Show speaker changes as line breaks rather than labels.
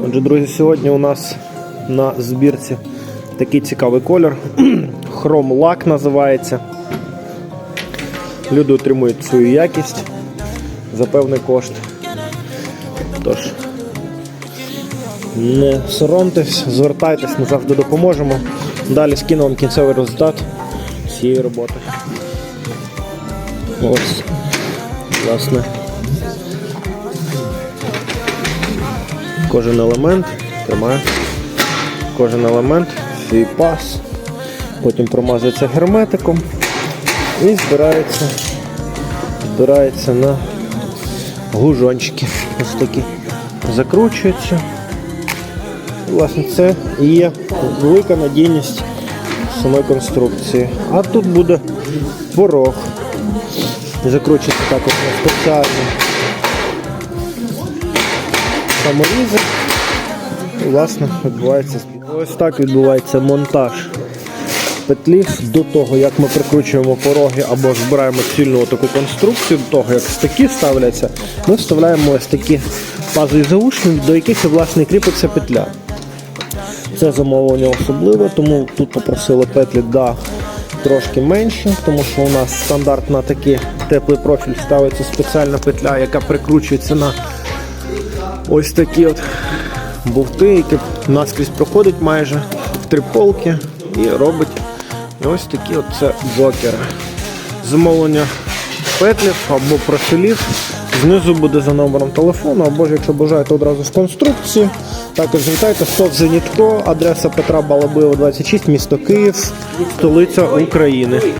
Отже, друзі, сьогодні у нас на збірці такий цікавий колір. Хром лак називається. Люди отримують свою якість за певний кошт. Тож, не соромтесь, звертайтесь, ми завжди допоможемо. Далі скину вам кінцевий результат цієї роботи. Ось, власне. Кожен елемент тримає. Кожен елемент, свій пас. Потім промазується герметиком і збирається, збирається на гужончики. Ось такі. Закручується. Власне, це і є велика надійність самої конструкції. А тут буде порог. Закручується також на спеціальні саморізи. Власне, відбувається. Ось так відбувається монтаж петлів до того, як ми прикручуємо пороги або збираємо цільну таку конструкцію, до того, як стаки ставляться, ми вставляємо ось такі пазові заушні, до яких власне кріпиться петля. Це замовлення особливе, тому тут попросили петлі да, трошки менше, тому що у нас стандарт на такий теплий профіль ставиться спеціальна петля, яка прикручується на ось такі от бовти, які наскрізь проходить майже в три полки і робить ось такі от це джокери. Замовлення петлів або профілів. Знизу буде за номером телефону, або ж якщо бажаєте одразу в конструкції. Також звертайте СОВ Зенітко, адреса Петра Балабиєва, 26, місто Київ, столиця України.